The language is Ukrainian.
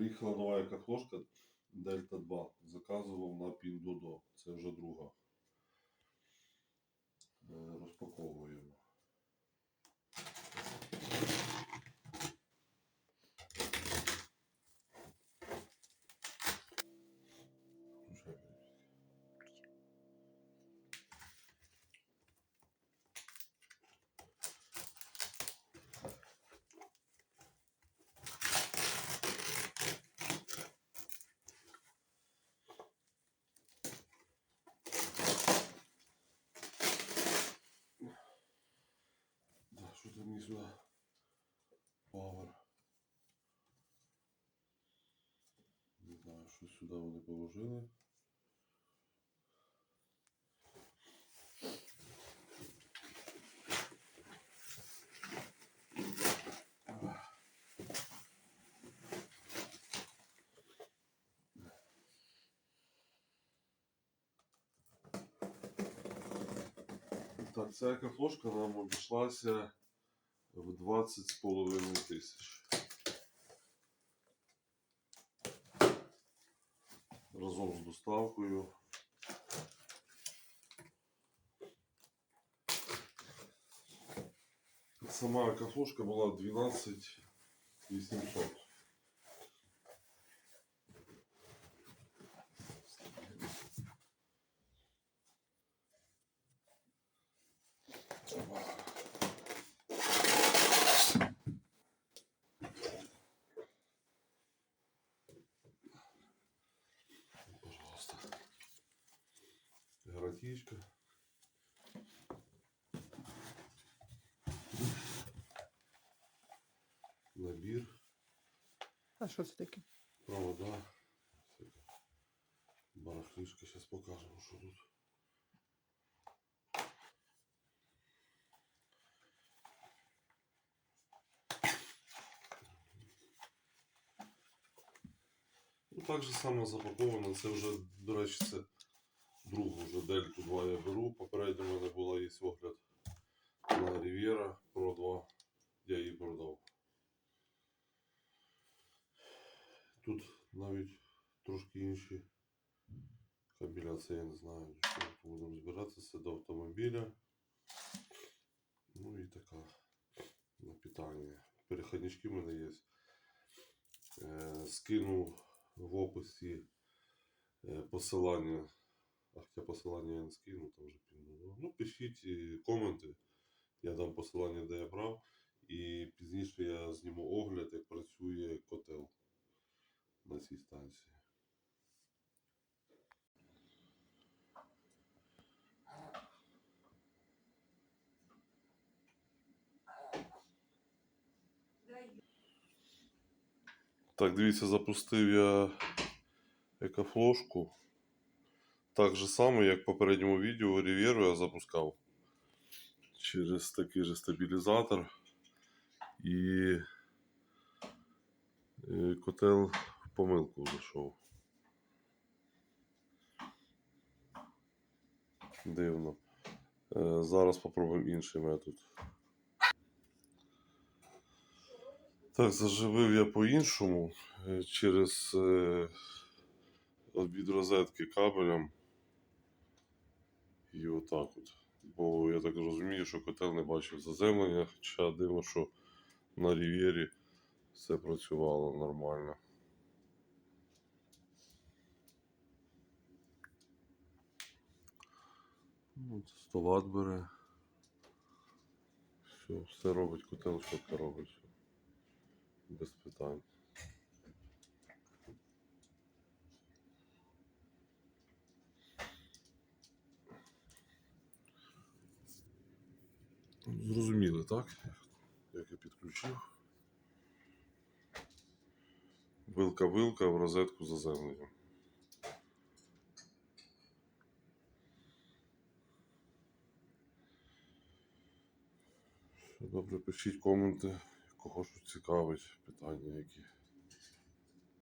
Приїхала нова яка флошка Дельта 2. Заказував на Піндодо. Це вже друга. Е, Розпаковуємо. Да, що там мені сюди? Power. Не знаю, що сюди вони положили. Так, ця екофлошка нам обійшлася в 20,5 тисяч. Разом з доставкою. Сама екофлошка була 12 800. Гарантийка. Набір. А що це таке? Провода. Барахлишка. Сейчас покажем, что тут. Ну, так же само запаковано. Це вже, до речі, це другу вже Дельту 2 я беру. Попередньо в мене була є огляд на Riviera Pro 2. Я її продав. Тут навіть трошки інші кабеля, це я не знаю, що будемо збиратися до автомобіля. Ну і така на питання. Переходнички в мене є. Е, скину в описі е, посилання. Посилання я не скину, там вже пізно. Ну, пишіть е, коменти. Я дам посилання, де я брав. І пізніше я зніму огляд, як працює котел на цій станції. Так, дивіться, запустив я екофлошку. Так же само, як в попередньому відео Рівєру я запускав через такий же стабілізатор. І е, котел в помилку зайшов. Дивно. Е, Зараз попробуємо інший метод. Так, заживив я по-іншому е, через від розетки кабелем. І отак от. Бо я так розумію, що котел не бачив заземлення, хоча дивно, що на Рів'єрі все працювало нормально. От 100 Вт бере. Все, все робить котел, що робить. Без питань. Зрозуміли, так? Як я підключив. Вилка-вилка в розетку заземлення. Все добре, пишіть коменти, кого що цікавить, питання які.